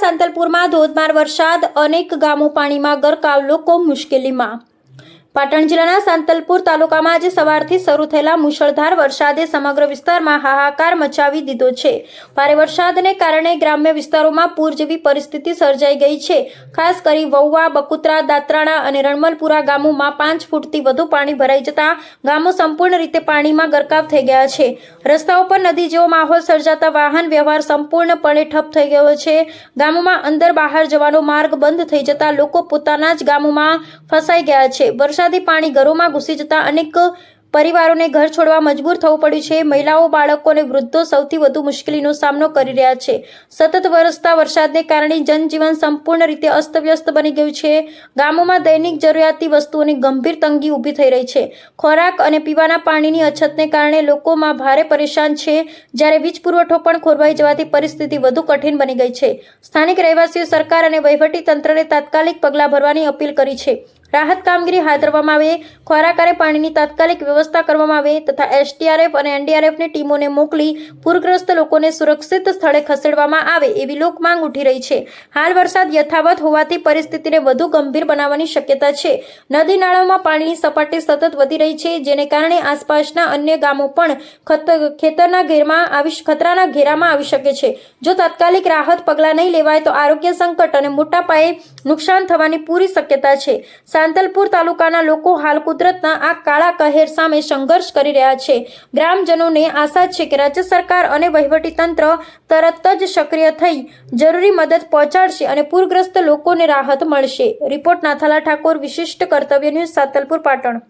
સાંતલપુરમાં ધોધમાર વરસાદ અનેક ગામો પાણીમાં ગરકાવ લોકો મુશ્કેલીમાં. પાટણ જિલ્લાના સાંતલપુર તાલુકામાં આજે સવારથી શરૂ થયેલા મુશળધાર વરસાદે સમગ્ર વિસ્તારમાં હાહાકાર મચાવી દીધો છે. ભારે વરસાદને કારણે ગ્રામ્ય વિસ્તારોમાં પૂર જેવી પરિસ્થિતિ સર્જાઈ ગઈ છે. ખાસ કરી વૌવા બકુત્રા, દાત્રાણા અને રણમલપુરા ગામોમાં પાંચ ફૂટથી વધુ પાણી ભરાઈ જતા ગામો સંપૂર્ણ રીતે પાણીમાં ગરકાવ થઈ ગયા છે. રસ્તાઓ પર નદી જેવો માહોલ સર્જાતા વાહન વ્યવહાર સંપૂર્ણપણે ઠપ થઈ ગયો છે. ગામોમાં અંદર બહાર જવાનો માર્ગ બંધ થઈ જતા લોકો પોતાના જ ગામોમાં ફસાઈ ગયા છે. વરસાદી પાણી ઘરોમાં ઘૂસી જતા અનેક પરિવારોને ઘર છોડવા મજબૂર થવું પડ્યું છે. મહિલાઓ, બાળકો અને વૃદ્ધો સૌથી વધુ મુશ્કેલીનો સામનો કરી રહ્યા છે. સતત વરસતા વરસાદને કારણે જનજીવન સંપૂર્ણ રીતે અસ્તવ્યસ્ત બની ગયું છે. ગામોમાં દૈનિક જરૂરિયાતી વસ્તુઓની ગંભીર તંગી ઊભી થઈ રહી છે. ખોરાક અને પીવાના પાણીની અછતને કારણે લોકોમાં ભારે પરેશાન છે. જ્યારે વીજ પુરવઠો પણ ખોરવાઈ જવાથી પરિસ્થિતિ વધુ કઠિન બની ગઈ છે. સ્થાનિક રહેવાસીઓ, સરકાર અને વહીવટી તંત્રને તાત્કાલિક પગલાં ભરવાની અપીલ કરી છે. રાહત કામગીરી હાથ ધરવામાં આવે, ખોરાક અને પાણીની તાત્કાલિક વ્યવસ્થા કરવામાં આવે તથા એસટીઆરએફ અને એનડીઆરએફની ટીમોને મોકલી પૂરગ્રસ્ત લોકોને સુરક્ષિત સ્થળે ખસેડવામાં આવે એવી લોક માંગ ઉઠી રહી છે. હાલ વરસાદ યથાવત હોવાથી પરિસ્થિતિને વધુ ગંભીર બનાવવાની શક્યતા છે. નદી નાળામાં પાણીની સપાટી સતત વધી રહી છે, જેને કારણે આસપાસના અન્ય ગામો પણ ખેતરના ઘેરમાં આવી, ખતરાના ઘેરામાં આવી શકે છે. જો તાત્કાલિક રાહત પગલાં નહીં લેવાય તો આરોગ્ય સંકટ અને મોટા પાયે નુકસાન થવાની પૂરી શક્યતા છે. સાંતલપુર તાલુકાના લોકો હાલ કુદરતના આ કાળા કહેર સામે સંઘર્ષ કરી રહ્યા છે. ગ્રામજનોને આશા છે કે રાજ્ય સરકાર અને વહીવટી તંત્ર તરત જ સક્રિય થઈ જરૂરી મદદ પહોંચાડશે અને પૂરગ્રસ્ત લોકોને રાહત મળશે. રિપોર્ટ નાથાલા ઠાકોર, વિશિષ્ટ કર્તવ્ય ન્યૂઝ સાંતલપુર, પાટણ.